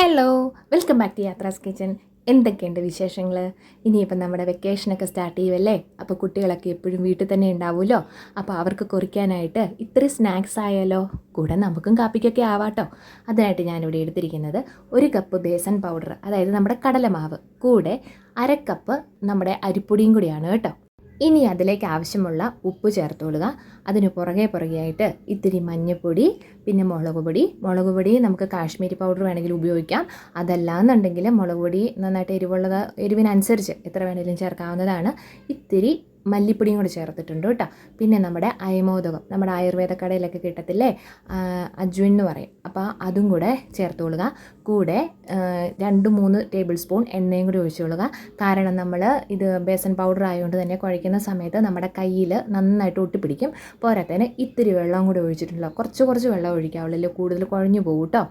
Hello welcome back to യാത്രാസ് kitchen. എന്തൊക്കെയുണ്ട് വിശേഷങ്ങൾ ഇനിയിപ്പം നമ്മുടെ വെക്കേഷനൊക്കെ സ്റ്റാർട്ട് ചെയ്യുമല്ലേ അപ്പോൾ കുട്ടികളൊക്കെ എപ്പോഴും വീട്ടിൽ തന്നെ ഉണ്ടാവുമല്ലോ? അപ്പോൾ അവർക്ക് കുറിക്കാനായിട്ട് ഇത്ര സ്നാക്സ് ആയാലോ? കൂടെ നമുക്കും കാപ്പിക്കൊക്കെ ആവാട്ടോ. അതിനായിട്ട് ഞാനിവിടെ എടുത്തിരിക്കുന്നത് ഒരു കപ്പ് ബേസൻ പൗഡർ അതായത് നമ്മുടെ കടലമാവ്. കൂടെ അര കപ്പ് നമ്മുടെ അരിപ്പൊടിയും കൂടിയാണ് കേട്ടോ. ഇനി അതിലേക്ക് ആവശ്യമുള്ള ഉപ്പ് ചേർത്തോളുക അതിന് പുറകെ പുറകെയായിട്ട് ഇത്തിരി മഞ്ഞൾപ്പൊടി പിന്നെ മുളക് പൊടി. മുളക് പൊടി നമുക്ക് കാശ്മീരി പൗഡർ വേണമെങ്കിൽ ഉപയോഗിക്കാം. അതല്ലാന്നുണ്ടെങ്കിൽ മുളക് പൊടി നന്നായിട്ട് എരിവുള്ളത് എരിവിനനുസരിച്ച് എത്ര വേണമെങ്കിലും ചേർക്കാവുന്നതാണ്. ഇത്തിരി മല്ലിപ്പൊടിയും കൂടി ചേർത്തിട്ടുണ്ട് കേട്ടോ. പിന്നെ നമ്മുടെ അയമോദകം നമ്മുടെ ആയുർവേദ കടയിലൊക്കെ കിട്ടത്തില്ലേ? അജ്വൻ എന്ന് പറയും. അപ്പോൾ അതും കൂടെ ചേർത്തോളുക കൂടെ രണ്ട് മൂന്ന് ടേബിൾ സ്പൂൺ എണ്ണയും കൂടി ഒഴിച്ചോളുക കാരണം നമ്മൾ ഇത് ബേസൻ പൗഡർ ആയതുകൊണ്ട് തന്നെ കുഴയ്ക്കുന്ന സമയത്ത് നമ്മുടെ കയ്യിൽ നന്നായിട്ട് ഒട്ടിപ്പിടിക്കും. പോരാത്തതിന് ഇത്തിരി വെള്ളം കൂടി ഒഴിച്ചിട്ടുണ്ടല്ലോ. കുറച്ച് കുറച്ച് വെള്ളം ഒഴിക്കാവുള്ളൂ. കൂടുതൽ കുഴഞ്ഞു പോകും കേട്ടോ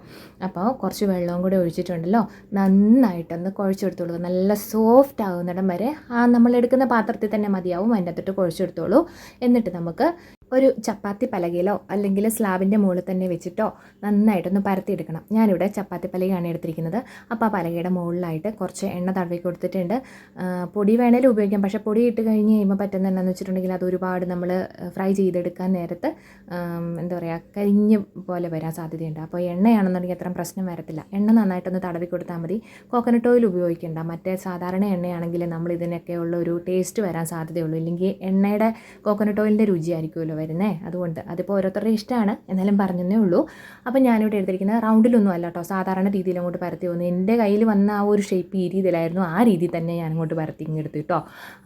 അപ്പോൾ കുറച്ച് വെള്ളവും കൂടി ഒഴിച്ചിട്ടുണ്ടല്ലോ. നന്നായിട്ടൊന്ന് കുഴച്ചെടുത്തോളൂ. നല്ല സോഫ്റ്റ് ആകുന്നിടം വരെ ആ നമ്മൾ എടുക്കുന്ന പാത്രത്തിൽ തന്നെ മതിയാവും. അതിന്റെ അകത്തോട്ട് കുഴച്ചെടുത്തോളൂ. എന്നിട്ട് നമുക്ക് ഒരു ചപ്പാത്തി പലകയിലോ അല്ലെങ്കിൽ സ്ലാബിന്റെ മുകളിൽ തന്നെ വെച്ചിട്ടോ നന്നായിട്ടൊന്ന് പരത്തിയെടുക്കണം. ഞാനിവിടെ ചപ്പാത്തി പലകയാണ് എടുത്തിരിക്കുന്നത്. അപ്പോൾ ആ പലകയുടെ മുകളിലായിട്ട് കുറച്ച് എണ്ണ തടവി കൊടുത്തിട്ടുണ്ട്. പൊടി വേണേലും ഉപയോഗിക്കാം. പക്ഷേ പൊടി ഇട്ട് കഴിഞ്ഞ് കഴിയുമ്പോൾ പറ്റുന്ന എന്താണെന്ന് വെച്ചിട്ടുണ്ടെങ്കിൽ അത് ഒരുപാട് നമ്മൾ ഫ്രൈ ചെയ്തെടുക്കാൻ നേരത്ത് എന്താ പറയുക കരിഞ്ഞ് പോലെ വരാൻ സാധ്യതയുണ്ട്. അപ്പോൾ എണ്ണയാണെന്നുണ്ടെങ്കിൽ അത്രയും പ്രശ്നം വരത്തില്ല. എണ്ണ നന്നായിട്ടൊന്ന് തടവി കൊടുത്താൽ മതി. കോക്കനട്ട് ഓയിൽ ഉപയോഗിക്കേണ്ട. മറ്റേ സാധാരണ എണ്ണയാണെങ്കിൽ നമ്മൾ ഇതിനൊക്കെ ഉള്ള ഒരു ടേസ്റ്റ് വരാൻ സാധ്യതയുള്ളൂ. ഇല്ലെങ്കിൽ എണ്ണയുടെ കോക്കനട്ട് ഓയിലിന്റെ രുചിയായിരിക്കുമല്ലോ വരുന്നേ. അതുകൊണ്ട് അതിപ്പോൾ ഓരോരുത്തരുടെ ഇഷ്ടമാണ്. എന്നാലും പറഞ്ഞതേ ഉള്ളൂ. അപ്പോൾ ഞാനിവിടെ എടുത്തിരിക്കുന്നത് റൗണ്ടിലൊന്നും അല്ല കേട്ടോ സാധാരണ രീതിയിൽ അങ്ങോട്ട് പരത്തി വന്നു എന്റെ കയ്യിൽ വന്ന ആ ഒരു ഷേപ്പ് ഈ രീതിയിലായിരുന്നു ആ രീതിയിൽ തന്നെ ഞാൻ അങ്ങോട്ട് പരത്തി ഇങ്ങെടുത്തു കേട്ടോ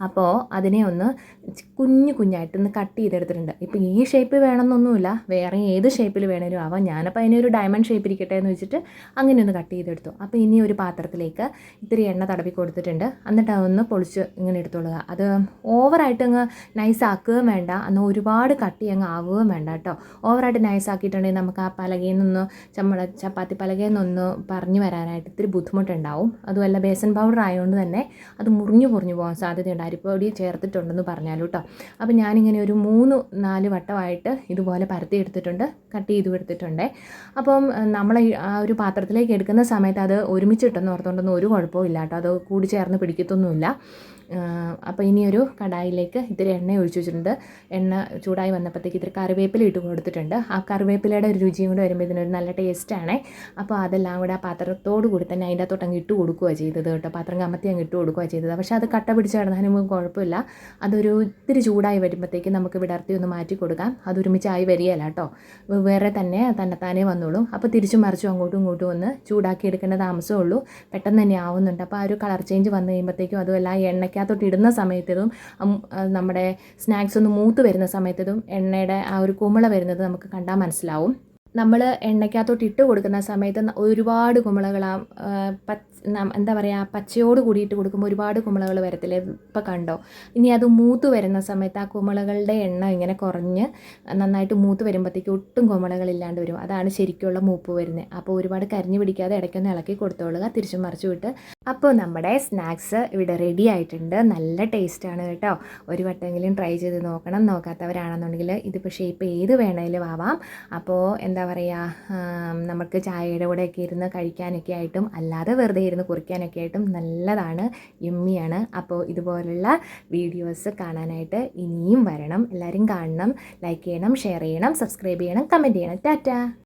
അപ്പോൾ അതിനെ ഒന്ന് കുഞ്ഞു കുഞ്ഞായിട്ട് ഒന്ന് കട്ട് ചെയ്തെടുത്തിട്ടുണ്ട്. ഇപ്പോൾ ഈ ഷേപ്പ് വേണമെന്നൊന്നുമില്ല. വേറെ ഏത് ഷേപ്പിൽ വേണേലും ആവാം. ഞാനപ്പോൾ അതിനെ ഒരു ഡയമണ്ട് ഷേപ്പ് ഇരിക്കട്ടെ എന്ന് വെച്ചിട്ട് അങ്ങനെ ഒന്ന് കട്ട് ചെയ്തെടുത്തു. അപ്പോൾ ഇനി ഒരു പാത്രത്തിലേക്ക് ഇത്തിരി എണ്ണ തടവി കൊടുത്തിട്ടുണ്ട്. എന്നിട്ട് അതൊന്ന് പൊളിച്ച് ഇങ്ങനെ എടുത്തോളുക. അത് ഓവറായിട്ട് അങ്ങ് നൈസ് ആക്കുകയും വേണ്ട. എന്നാൽ ഒരുപാട് കട്ടി അങ്ങ് ആവുകയും വേണ്ട കേട്ടോ. ഓവറായിട്ട് നൈസ് ആക്കിയിട്ടുണ്ടെങ്കിൽ നമുക്ക് ആ പലകയിൽ നിന്ന് ചമ്മള ചപ്പാത്തി പലകയിൽ നിന്നൊന്ന് പറഞ്ഞു വരാനായിട്ട് ഇത്തിരി ബുദ്ധിമുട്ടുണ്ടാവും. അതുമല്ല ബേസൻ പൗഡർ ആയതുകൊണ്ട് തന്നെ അത് മുറിഞ്ഞു മുറിഞ്ഞു പോകാൻ സാധ്യതയുണ്ട്. അരിപ്പൊടി ചേർത്തിട്ടുണ്ടെന്ന് പറഞ്ഞാലും കേട്ടോ. അപ്പോൾ ഞാനിങ്ങനെ ഒരു മൂന്ന് നാല് വട്ടമായിട്ട് ഇതുപോലെ പരത്തി എടുത്തിട്ടുണ്ട് കട്ട് ചെയ്ത് എടുത്തിട്ടുണ്ട്. അപ്പം നമ്മൾ ആ ഒരു പാത്രത്തിലേക്ക് എടുക്കുന്ന സമയത്ത് അത് ഒരുമിച്ചിട്ടെന്ന് ഓർത്തുകൊണ്ടൊന്നും ഒരു കുഴപ്പവും ഇല്ല കേട്ടോ. അത് കൂടി ചേർന്ന് പിടിക്കത്തൊന്നുമില്ല. അപ്പോൾ ഇനിയൊരു കടായിലേക്ക് ഇത്തിരി എണ്ണ ഒഴിച്ചു വെച്ചിട്ടുണ്ട്. എണ്ണ ചൂടായി വന്നപ്പോഴത്തേക്ക് ഇത്തിരി കറിവേപ്പില ഇട്ട് കൊടുത്തിട്ടുണ്ട്. ആ കറിവേപ്പിലയുടെ ഒരു രുചിയും കൂടെ വരുമ്പോൾ ഇതിനൊരു നല്ല ടേസ്റ്റാണേ. അപ്പോൾ അതെല്ലാം കൂടെ ആ പാത്രത്തോട് കൂടി തന്നെ അതിന്റെ അകത്തോട്ട് അങ്ങ് ഇട്ട് കൊടുക്കുകയാണ് ചെയ്തത് കേട്ടോ. പാത്രം കമത്തി അങ്ങ് ഇട്ട് കൊടുക്കുകയാണ് ചെയ്തത്. പക്ഷേ അത് കട്ട പിടിച്ച് കിടന്നാലും കുഴപ്പമില്ല. അതൊരു ഇത്തിരി ചൂടായി വരുമ്പോഴത്തേക്ക് നമുക്ക് വിടർത്തി ഒന്ന് മാറ്റി കൊടുക്കാം. അത് ഒരുമിച്ചായി വരികയല്ല കേട്ടോ. വേറെ തന്നെ തന്നെത്താനേ വന്നോളൂ. അപ്പോൾ തിരിച്ചും മറിച്ചും അങ്ങോട്ടും ഇങ്ങോട്ടും ഒന്ന് ചൂടാക്കി എടുക്കേണ്ട താമസമേ ഉള്ളൂ. പെട്ടെന്ന് തന്നെ ആവുന്നുണ്ട്. അപ്പോൾ ആ ഒരു കളർ ചേഞ്ച് വന്നു കഴിയുമ്പോഴത്തേക്കും അതുമല്ല എണ്ണയ്ക്കകത്തോട്ട് ഇടുന്ന സമയത്തതും നമ്മുടെ സ്നാക്സ് ഒന്ന് മൂത്ത് വരുന്ന സമയത്തതും എണ്ണയുടെ ആ ഒരു കുമിള വരുന്നത് നമുക്ക് കണ്ടാൽ മനസ്സിലാവും. നമ്മൾ എണ്ണയ്ക്കകത്തോട്ട് ഇട്ട് കൊടുക്കുന്ന സമയത്ത് ഒരുപാട് കുമിളകൾ ആ എന്താ പറയുക പച്ചയോട് കൂടിയിട്ട് കൊടുക്കുമ്പോൾ ഒരുപാട് കുമിളകൾ വരത്തില്ലേ? ഇപ്പം കണ്ടോ? ഇനി അത് മൂത്ത് വരുന്ന സമയത്ത് ആ കുമിളകളുടെ എണ്ണം ഇങ്ങനെ കുറഞ്ഞ് നന്നായിട്ട് മൂത്ത് വരുമ്പോഴത്തേക്ക് ഒട്ടും കുമിളകളില്ലാണ്ട് വരും. അതാണ് ശരിക്കുള്ള മൂപ്പ് വരുന്നത് അപ്പോൾ ഒരുപാട് കരിഞ്ഞു പിടിക്കാതെ ഇടയ്ക്കൊന്ന് ഇളക്കി കൊടുത്തോളുക. തിരിച്ചും മറിച്ചു വിട്ട് അപ്പോൾ നമ്മുടെ സ്നാക്സ് ഇവിടെ റെഡി ആയിട്ടുണ്ട്. നല്ല ടേസ്റ്റാണ് കേട്ടോ. ഒരു വട്ടമെങ്കിലും ട്രൈ ചെയ്ത് നോക്കണം. നോക്കാത്തവരാണെന്നുണ്ടെങ്കിൽ ഇതിപ്പോൾ ഷേപ്പ് ഏത് വേണമെങ്കിലും ആവാം. അപ്പോൾ എന്താ പറയുക നമുക്ക് ചായയുടെ കൂടെയൊക്കെ ഇരുന്ന് കഴിക്കാനൊക്കെ ആയിട്ടും അല്ലാതെ വെറുതെ ഇരുന്ന് കുറിക്കാനൊക്കെ ആയിട്ടും നല്ലതാണ് യമ്മിയാണ് അപ്പോൾ ഇതുപോലുള്ള വീഡിയോസ് കാണാനായിട്ട് ഇനിയും വരണം. എല്ലാവരും കാണണം ലൈക്ക് ചെയ്യണം ഷെയർ ചെയ്യണം സബ്സ്ക്രൈബ് ചെയ്യണം കമന്റ് ചെയ്യണം. ടാറ്റ!